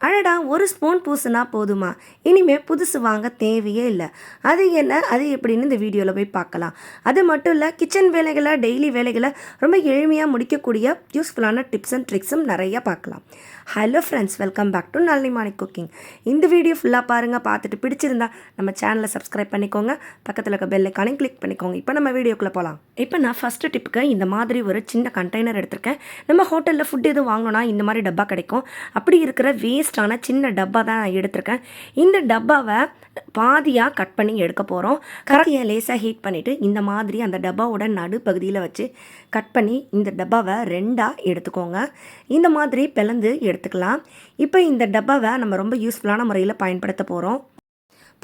அடடா ஒரு ஸ்பூன் பூசுனா போதுமா? இனிமேல் புதுசு வாங்க தேவையே இல்லை. அது என்ன? அது எப்படின்னு இந்த வீடியோவில் போய் பார்க்கலாம். அது மட்டும் இல்லை கிச்சன் வேலைகளை டெய்லி வேலைகளை ரொம்ப எளிமையாக முடிக்கக்கூடிய யூஸ்ஃபுல்லான டிப்ஸ் அண்ட் ட்ரிக்ஸும் நிறைய பார்க்கலாம். Hello friends welcome back to Nallimani cooking இந்த வீடியோ ஃபுல்லாக பாருங்கள் பார்த்துட்டு பிடிச்சிருந்தா நம்ம சேனலை சப்ஸ்கிரைப் பண்ணிக்கோங்க பக்கத்தில் இருக்க பெல் ஐக்கானையும் கிளிக் பண்ணிக்கோங்க. இப்போ நம்ம வீடியோக்குள்ளே போகலாம் இப்போ நான் ஃபஸ்ட்டு டிப்புக்கு இந்த மாதிரி ஒரு சின்ன கண்டெய்னர் எடுத்திருக்கேன். நம்ம ஹோட்டலில் ஃபுட் எதுவும் வாங்கணும்னா இந்த மாதிரி டப்பா கிடைக்கும். அப்படி இருக்கிற வேஸ்டான சின்ன டப்பா தான் நான் எடுத்திருக்கேன். இந்த டப்பாவை பாதியாக கட் பண்ணி எடுக்க போகிறோம் கரையை லேசாக ஹீட் பண்ணிவிட்டு இந்த மாதிரி அந்த டப்பாவோட நடுப்பகுதியில் வச்சு கட் பண்ணி இந்த டப்பாவை ரெண்டாக எடுத்துக்கோங்க. இந்த மாதிரி பிளந்து எடுத்துக்கலாம். இப்போ இந்த டப்பாவை நம்ம ரொம்ப யூஸ்ஃபுல்லான முறையில் பயன்படுத்த போகிறோம்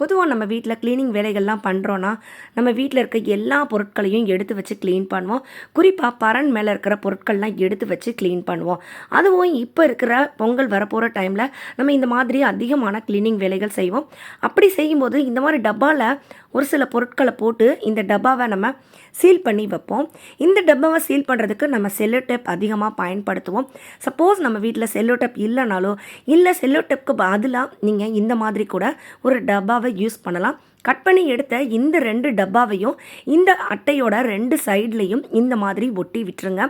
பொதுவாக நம்ம வீட்டில் க்ளீனிங் வேலைகள்லாம் பண்ணுறோன்னா நம்ம வீட்டில் இருக்க எல்லா பொருட்களையும் எடுத்து வச்சு க்ளீன் பண்ணுவோம். குறிப்பாக பரன் மேலே இருக்கிற பொருட்கள்லாம் எடுத்து வச்சு க்ளீன் பண்ணுவோம். அதுவும் இப்போ இருக்கிற பொங்கல் வரப்போகிற டைமில் நம்ம இந்த மாதிரி அதிகமான க்ளீனிங் வேலைகள் செய்வோம். அப்படி செய்யும்போது இந்த மாதிரி டப்பாவில் ஒரு சில பொருட்களை போட்டு இந்த டப்பாவை நம்ம சீல் பண்ணி வைப்போம். இந்த டப்பாவை சீல் பண்ணுறதுக்கு நம்ம செல்லோ டேப் அதிகமாக பயன்படுத்துவோம். சப்போஸ் நம்ம வீட்டில் செல்லோ டேப் இல்லைனாலோ இல்லை செல்லோ டேப்க்கு பதிலாக நீங்கள் இந்த மாதிரி கூட ஒரு டப்பாவை யூஸ் பண்ணலாம். கட் பண்ணி எடுத்த இந்த ரெண்டு டப்பாவையும் இந்த அட்டையோட ரெண்டு சைட்லேயும் இந்த மாதிரி ஒட்டி விட்டுருங்க.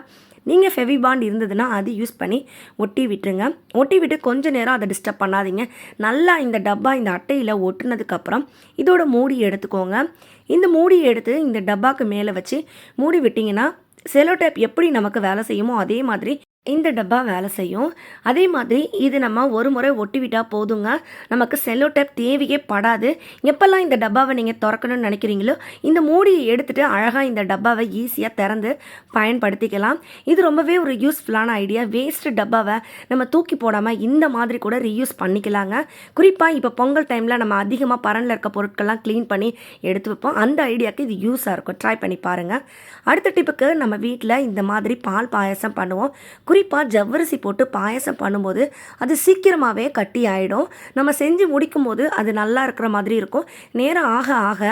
நீங்கள் ஃபெவிபாண்ட் இருந்ததுன்னா அது யூஸ் பண்ணி ஒட்டி விட்டுருங்க. ஒட்டி விட்டு கொஞ்சம் நேரம் அதை டிஸ்டர்ப் பண்ணாதீங்க. நல்லா இந்த டப்பா இந்த அட்டையில் ஒட்டுனதுக்கப்புறம் இதோட மூடி எடுத்துக்கோங்க. இந்த மூடி எடுத்து இந்த டப்பாக்கு மேலே வச்சு மூடி விட்டிங்கன்னா செலோ டேப் எப்படி நமக்கு வேலை செய்யுமோ அதே மாதிரி இந்த டப்பா வேலை செய்யும். அதே மாதிரி இது நம்ம ஒரு முறை ஒட்டி விட்டால் போதுங்க. நமக்கு செல்லோ டேப் தேவையே படாது. எப்போல்லாம் இந்த டப்பாவை நீங்கள் திறக்கணும்னு நினைக்கிறீங்களோ இந்த மூடியை எடுத்துகிட்டு அழகாக இந்த டப்பாவை ஈஸியாக திறந்து பயன்படுத்திக்கலாம். இது ரொம்பவே ஒரு யூஸ்ஃபுல்லான ஐடியா வேஸ்ட்டு டப்பாவை நம்ம தூக்கி போடாமல் இந்த மாதிரி கூட ரீயூஸ் பண்ணிக்கலாங்க. குறிப்பாக இப்போ பொங்கல் டைமில் நம்ம அதிகமாக பரனில் இருக்க பொருட்கள்லாம் க்ளீன் பண்ணி எடுத்து வைப்போம். அந்த ஐடியாவுக்கு இது யூஸாக இருக்கும். ட்ரை பண்ணி பாருங்கள் அடுத்த டிப்புக்கு நம்ம வீட்டில் இந்த மாதிரி பால் பாயசம் பண்ணுவோம். குறிப்பாக ஜவ்வரிசி போட்டு பாயசம் பண்ணும்போது அது சீக்கிரமாகவே கட்டி ஆகிடும் நம்ம செஞ்சு முடிக்கும் போது அது நல்லா இருக்கிற மாதிரி இருக்கும். நேரம் ஆக ஆக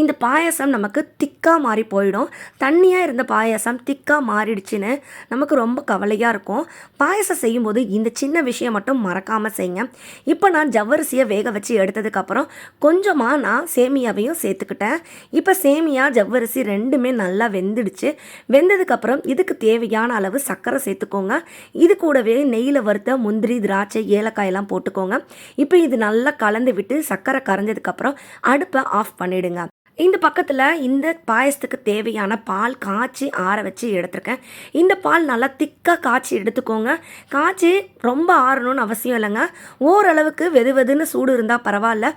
இந்த பாயசம் நமக்கு திக்காக மாறி போயிடும். தண்ணியாக இருந்த பாயசம் திக்காக மாறிடுச்சுன்னு நமக்கு ரொம்ப கவலையாக இருக்கும். பாயசம் செய்யும்போது இந்த சின்ன விஷயம் மட்டும் மறக்காமல் செய்யுங்க இப்போ நான் ஜவ்வரிசியை வேக வச்சு எடுத்ததுக்கப்புறம் கொஞ்சமாக நான் சேமியாவையும் சேர்த்துக்கிட்டேன். இப்போ சேமியா ஜவ்வரிசி ரெண்டுமே நல்லா வெந்துடுச்சு. வெந்ததுக்கப்புறம் இதுக்கு தேவையான அளவு சர்க்கரை சேர்த்துக்கோங்க. இது கூடவே நெய்யில் வறுத்த முந்திரி திராட்சை ஏலக்காயெல்லாம் போட்டுக்கோங்க. இப்போ இது நல்லா கலந்து விட்டு சர்க்கரை கரைஞ்சதுக்கப்புறம் அடுப்பை ஆஃப் பண்ணிவிடுங்க இந்த பக்கத்தில் இந்த பாயசத்துக்கு தேவையான பால் காய்ச்சி ஆற வச்சு எடுத்திருக்கேன். இந்த பால் நல்லா திக்காக காய்ச்சி எடுத்துக்கோங்க. காய்ச்சி ரொம்ப ஆறணும்னு அவசியம் இல்லைங்க. ஓரளவுக்கு வெது வெதுன்னு சூடு இருந்தால் பரவாயில்ல.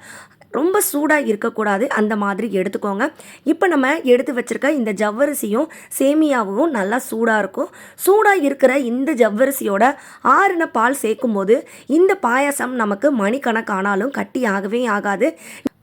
ரொம்ப சூடாக இருக்கக்கூடாது. அந்த மாதிரி எடுத்துக்கோங்க. இப்போ நம்ம எடுத்து வச்சுருக்க இந்த ஜவ்வரிசியும் சேமியாவும் நல்லா சூடாக இருக்கும். சூடாக இருக்கிற இந்த ஜவ்வரிசியோட ஆறின பால் சேர்க்கும் போது இந்த பாயசம் நமக்கு மணிக்கணக்கானாலும் கட்டி ஆகவே ஆகாது.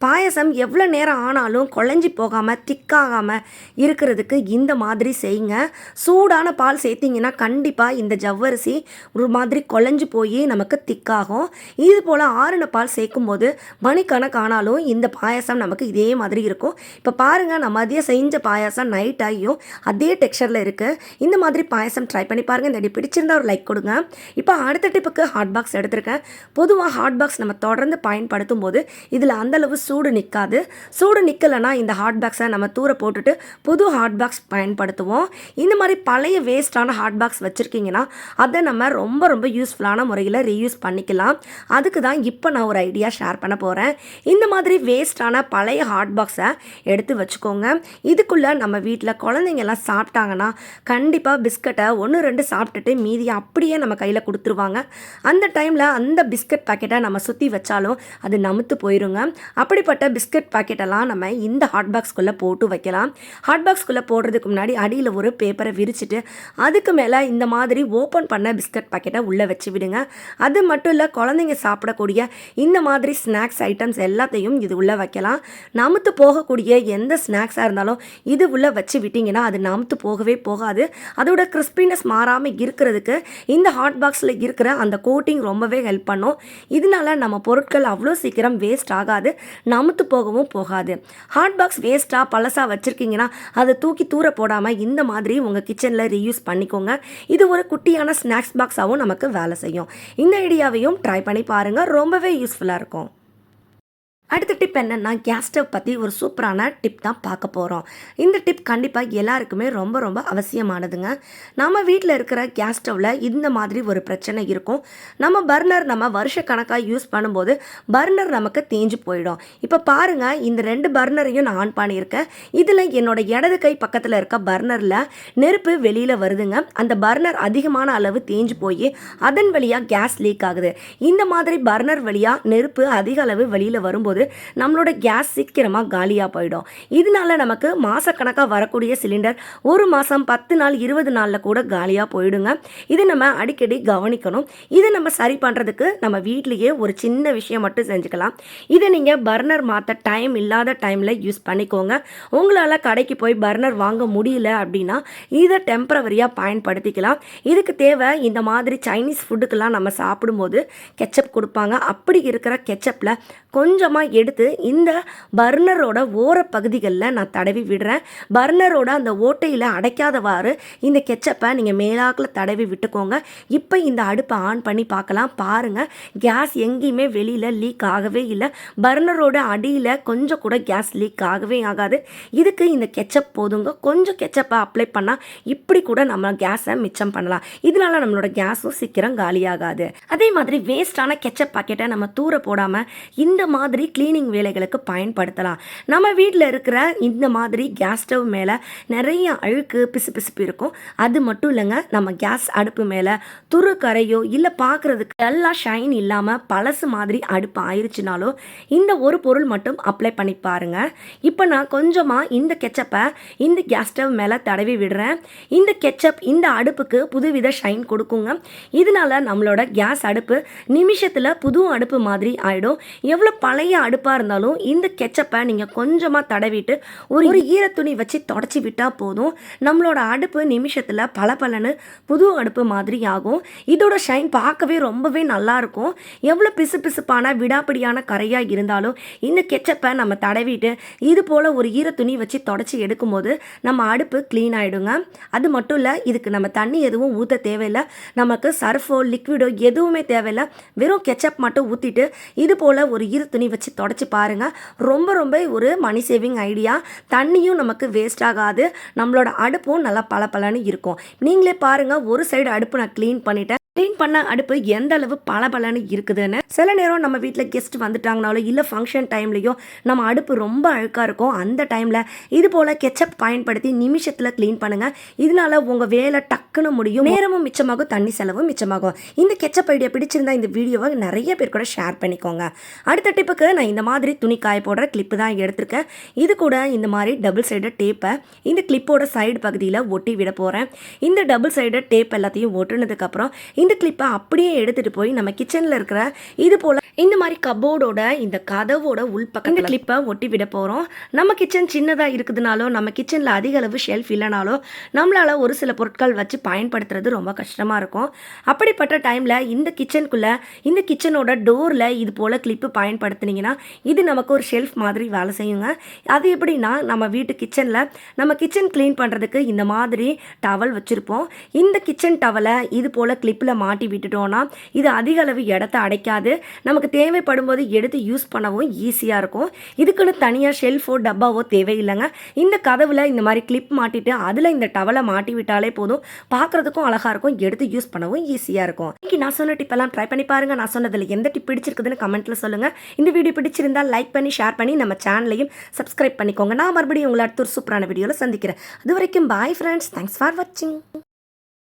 பாயசம் எவ்வளோ நேரம் ஆனாலும் குழஞ்சி போகாமல் திக்காகாமல் இருக்கிறதுக்கு இந்த மாதிரி செய்யுங்க. சூடான பால் சேர்த்திங்கன்னா கண்டிப்பாக இந்த ஜவ்வரிசி ஒரு மாதிரி குழஞ்சி போய் நமக்கு திக்காகும். இது போல் ஆறுன பால் சேர்க்கும் போது மணிக்கணக்கானாலும் இந்த பாயசம் நமக்கு இதே மாதிரி இருக்கும். இப்போ பாருங்கள் நான் மதியம் செஞ்ச பாயசம் நைட் ஆகியும் அதே டெக்ஸ்டரில் இருக்குது இந்த மாதிரி பாயசம் ட்ரை பண்ணி பாருங்கள் இந்த டிப் பிடிச்சிருந்தா ஒரு லைக் கொடுங்க. இப்போ அடுத்த டிப்புக்கு ஹாட் பாக்ஸ் எடுத்திருக்கேன். பொதுவாக ஹாட் பாக்ஸ் நம்ம தொடர்ந்து பயன்படுத்தும் போது இதில் அந்தளவு சூடு நிற்காது சூடு நிற்கலைன்னா இந்த ஹாட் பாக்ஸை நம்ம தூர போட்டுட்டு புது ஹாட் பாக்ஸ் பயன்படுத்துவோம். இந்த மாதிரி பழைய வேஸ்டான ஹாட் பாக்ஸ் வச்சுருக்கீங்கன்னா அதை நம்ம ரொம்ப ரொம்ப யூஸ்ஃபுல்லான முறையில் ரீயூஸ் பண்ணிக்கலாம். அதுக்கு தான் இப்போ நான் ஒரு ஐடியா ஷேர் பண்ண போகிறேன் இந்த மாதிரி வேஸ்டான பழைய ஹாட் பாக்ஸை எடுத்து வச்சுக்கோங்க. இதுக்குள்ளே நம்ம வீட்டில் குழந்தைங்கெல்லாம் சாப்பிட்டாங்கன்னா கண்டிப்பாக பிஸ்கட்டை ஒன்று ரெண்டு சாப்பிட்டுட்டு மீதியை அப்படியே நம்ம கையில் கொடுத்துருவாங்க. அந்த டைமில் அந்த பிஸ்கட் பாக்கெட்டை நம்ம சுற்றி வச்சாலும் அது நமுத்து போயிருங்க. அப்படி இப்படிப்பட்ட பிஸ்கட் பாக்கெட்டெல்லாம் நம்ம இந்த ஹாட் பாக்ஸ்குள்ளே போட்டு வைக்கலாம்? ஹாட் பாக்ஸ்குள்ளே போடுறதுக்கு முன்னாடி அடியில் ஒரு பேப்பரை விரிச்சிட்டு அதுக்கு மேலே இந்த மாதிரி ஓப்பன் பண்ண பிஸ்கட் பாக்கெட்டை உள்ளே வச்சு விடுங்க. அது மட்டும் இல்லை குழந்தைங்க சாப்பிடக்கூடிய இந்த மாதிரி ஸ்நாக்ஸ் ஐட்டம்ஸ் எல்லாத்தையும் இது உள்ளே வைக்கலாம். நமுத்து போகக்கூடிய எந்த ஸ்நாக்ஸாக இருந்தாலும் இது உள்ளே வச்சு விட்டிங்கன்னா அது நமுத்து போகவே போகாது. அதோட கிறிஸ்பினஸ் மாறாமல் இருக்கிறதுக்கு இந்த ஹாட் பாக்ஸில் இருக்கிற அந்த கோட்டிங் ரொம்பவே ஹெல்ப் பண்ணும். இதனால நம்ம பொருட்கள் அவ்வளோ சீக்கிரம் வேஸ்ட் ஆகாது. நமுத்து போகவும் போகாது. ஹாட் பாக்ஸ் வேஸ்ட்டாக பழசாக வச்சுருக்கீங்கன்னா அதை தூக்கி தூர போடாமல் இந்த மாதிரி உங்கள் கிச்சனில் ரீயூஸ் பண்ணிக்கோங்க. இது ஒரு குட்டியான ஸ்நாக்ஸ் பாக்ஸாகவும் நமக்கு வேலை செய்யும். இந்த ஐடியாவையும் ட்ரை பண்ணி பாருங்கள் ரொம்பவே யூஸ்ஃபுல்லாக இருக்கும். அடுத்த டிப் என்னென்னா கேஸ் ஸ்டவ் பற்றி ஒரு சூப்பரான டிப் தான் பார்க்க போகிறோம் இந்த டிப் கண்டிப்பாக எல்லாருக்குமே ரொம்ப ரொம்ப அவசியமானதுங்க. நம்ம வீட்டில் இருக்கிற கேஸ் ஸ்டவ்வில் இந்த மாதிரி ஒரு பிரச்சனை இருக்கும். நம்ம பர்னர் நம்ம வருஷ கணக்காக யூஸ் பண்ணும்போது பர்னர் நமக்கு தேஞ்சு போயிடும். இப்போ பாருங்கள் இந்த ரெண்டு பர்னரையும் நான் ஆன் பண்ணியிருக்கேன். இதில் என்னோட இடது கை பக்கத்தில் இருக்க பர்னரில் நெருப்பு வெளியில் வருதுங்க. அந்த பர்னர் அதிகமான அளவு தேஞ்சு போய் அதன் வழியாக கேஸ் லீக் ஆகுது. இந்த மாதிரி பர்னர் வழியாக நெருப்பு அதிக அளவு வெளியில் வரும்போது நம்மளோட கேஸ் சீக்கிரமாக காலியாக போயிடும். இதனால நமக்கு மாதக்கணக்காக வரக்கூடிய சிலிண்டர் ஒரு மாதம் பத்து நாள் இருபது நாளில் கூட காலியாக போயிடுங்க. இது நம்ம அடிக்கடி கவனிக்கணும். இதை நம்ம சரி பண்ணுறதுக்கு நம்ம வீட்லேயே ஒரு சின்ன விஷயம் மட்டும் செஞ்சுக்கலாம். இதை நீங்கள் பர்னர் மாற்ற டைம் இல்லாத டைமில் யூஸ் பண்ணிக்கோங்க. உங்களால் கடைக்கு போய் பர்னர் வாங்க முடியல அப்படின்னா இதை டெம்பரவரியாக பயன்படுத்திக்கலாம். இதுக்கு தேவை இந்த மாதிரி சைனீஸ் ஃபுட்டுக்கெல்லாம் நம்ம சாப்பிடும்போது கெச்சப் கொடுப்பாங்க. அப்படி இருக்கிற கெச்சப்பில் கொஞ்சமாக எடுத்து இந்த பர்னரோட ஓர பகுதிகளில் நான் தடவி விடுறேன். பர்னரோட அந்த ஓட்டையில் அடைக்காதவாறு இந்த கெச்சப்பை நீங்கள் மேலாக்கில் தடவி விட்டுக்கோங்க. இப்போ இந்த அடுப்பை ஆன் பண்ணி பார்க்கலாம். பாருங்கள் கேஸ் எங்கேயுமே வெளியில் லீக் ஆகவே இல்லை. பர்னரோட அடியில் கொஞ்சம் கூட கேஸ் லீக் ஆகவே ஆகாது. இதுக்கு இந்த கெச்சப் போதுங்க. கொஞ்சம் கெச்சப்பை அப்ளை பண்ணால் இப்படி கூட நம்ம கேஸை மிச்சம் பண்ணலாம். இதனால நம்மளோட கேஸும் சீக்கிரம் காலியாகாது. அதே மாதிரி வேஸ்டான கெச்சப் பாக்கெட்டை நம்ம தூர போடாமல் இந்த மாதிரி க்ளீனிங் வேலைகளுக்கு பயன்படுத்தலாம். நம்ம வீட்டில் இருக்கிற இந்த மாதிரி கேஸ் ஸ்டவ் மேலே நிறைய அழுக்கு பிசுபிசுப்பு இருக்கும். அது மட்டும் இல்லைங்க நம்ம கேஸ் அடுப்பு மேலே துரு கரையோ இல்லை பார்க்குறதுக்கு எல்லாம் ஷைன் இல்லாமல் பழசு மாதிரி அடுப்பு ஆயிடுச்சுனாலும் இந்த ஒரு பொருள் மட்டும் அப்ளை பண்ணி பாருங்க. இப்போ நான் கொஞ்சமாக இந்த கெச்சப்பை இந்த கேஸ் ஸ்டவ் மேலே தடவி விடுறேன். இந்த கெச்சப் இந்த அடுப்புக்கு புதுவித ஷைன் கொடுக்குங்க. இதனால நம்மளோட கேஸ் அடுப்பு நிமிஷத்தில் புது அடுப்பு மாதிரி ஆயிடும். எவ்வளோ பழைய அடுப்பு அடுப்பாக இருந்தாலும் இந்த கெச்சப்பை நீங்கள் கொஞ்சமாக தடவிட்டு ஒரு ஒரு ஈரத்துணி வச்சு தொடச்சி விட்டால் போதும். நம்மளோட அடுப்பு நிமிஷத்தில் பளபளன்னு புது அடுப்பு மாதிரி ஆகும். இதோட ஷைன் பார்க்கவே ரொம்பவே நல்லா இருக்கும். எவ்வளோ பிசு பிசுப்பான விடாப்பிடியான கரையாக இருந்தாலும் இந்த கெச்சப்பை நம்ம தடவிட்டு இது போல் ஒரு ஈரத்துணி வச்சு தொடச்சி எடுக்கும்போது நம்ம அடுப்பு க்ளீன் ஆகிடுங்க அது மட்டும் இல்லை இதுக்கு நம்ம தண்ணி எதுவும் ஊற்ற தேவையில்லை. நமக்கு சர்ஃபோ லிக்விடோ எதுவுமே தேவையில்லை. வெறும் கெச்சப் மட்டும் ஊற்றிட்டு இது போல் ஒரு ஈர துணி வச்சு தொடச்சி பாருங்கள் ரொம்ப ரொம்ப ஒரு மணி சேவிங் ஐடியா தண்ணியும் நமக்கு வேஸ்ட் ஆகாது. நம்மளோட அடுப்பும் நல்லா பளபளன்னு இருக்கும். நீங்களே பாருங்கள் ஒரு சைடு அடுப்பு நான் க்ளீன் பண்ணிவிட்டேன் க்ளீன் பண்ண அடுப்பு எந்த அளவு பளபளன்னு இருக்குதுன்னு சில நேரம் நம்ம வீட்டில் கெஸ்ட் வந்துட்டாங்கனாலோ இல்லை ஃபங்க்ஷன் டைம்லேயோ நம்ம அடுப்பு ரொம்ப அழுக்காக இருக்கும் அந்த டைமில் இது போல் கெச்சப் பயன்படுத்தி நிமிஷத்தில் க்ளீன் பண்ணுங்கள் இதனால உங்கள் வேலை டக்குன்னு முடியும். நேரமும் மிச்சமாகும் தண்ணி செலவும் மிச்சமாகும். இந்த கெச்சப் ஐடியா பிடிச்சிருந்தா இந்த வீடியோவை நிறைய பேர் கூட ஷேர் பண்ணிக்கோங்க. அடுத்த டிப்புக்கு நான் இந்த மாதிரி துணி காய போடுற கிளிப்பு தான் எடுத்திருக்கேன். இது கூட இந்த மாதிரி டபுள் சைடு டேப்பை இந்த கிளிப்போட சைடு பகுதியில் ஒட்டி விட போகிறேன் இந்த டபுள் சைடு டேப் எல்லாத்தையும் ஒட்டுனதுக்கப்புறம் இந்த கிளிப்பை அப்படியே எடுத்துகிட்டு போய் நம்ம கிச்சனில் இருக்கிற இது போல் இந்த மாதிரி கபோர்டோட இந்த கதவோட உள்பக்கம் இந்த கிளிப்பை ஒட்டி விட போகிறோம் நம்ம கிச்சன் சின்னதாக இருக்குதுனாலோ நம்ம கிச்சனில் அதிக அளவு ஷெல்ஃப் இல்லைனாலோ நம்மளால் ஒரு சில பொருட்கள் வச்சு பயன்படுத்துறது ரொம்ப கஷ்டமாக இருக்கும். அப்படிப்பட்ட டைமில் இந்த கிச்சனுக்குள்ளே இந்த கிச்சனோட டோரில் இது போல் கிளிப்பு பயன்படுத்துனீங்கன்னா இது நமக்கு ஒரு ஷெல்ஃப் மாதிரி வேலை செய்யுங்க. அது எப்படின்னா நம்ம வீட்டு கிச்சனில் நம்ம கிச்சன் க்ளீன் பண்ணுறதுக்கு இந்த மாதிரி டவல் வச்சுருப்போம். இந்த கிச்சன் டவலை இது போல் கிளிப்பில் மாட்டி விட்டுட்டோன்னா இது அதிக அளவு இடத்த அடைக்காது. நமக்கு தேவைப்படும் போது எடுத்து யூஸ் பண்ணவும் ஈஸியாக இருக்கும். இதுக்குன்னு தனியாக ஷெல்ஃபோ டப்பாவோ தேவையில்லைங்க. இந்த கதவில் இந்த மாதிரி கிளிப் மாட்டிட்டு அதில் இந்த டவலை மாட்டி விட்டாலே போதும். பார்க்குறதுக்கும் அழகாக இருக்கும். எடுத்து யூஸ் பண்ணவும் ஈஸியாக இருக்கும். இன்றைக்கி நான் சொன்ன டிப்பெல்லாம் ட்ரை பண்ணி பாருங்கள் நான் சொன்னதில் எந்த டிப் பிடிச்சிருக்குதுன்னு கமெண்ட்டில் சொல்லுங்கள் இந்த வீடியோ பிடிச்சிருந்தால் லைக் பண்ணி ஷேர் பண்ணி நம்ம சேனலையும் சப்ஸ்கிரைப் பண்ணிக்கோங்க. நான் மறுபடியும் உங்களை அடுத்த ஒரு சூப்பரான வீடியோவில் சந்திக்கிறேன். அது வரைக்கும் பாய் ஃப்ரெண்ட்ஸ் தேங்க்ஸ் ஃபார் வாட்சிங்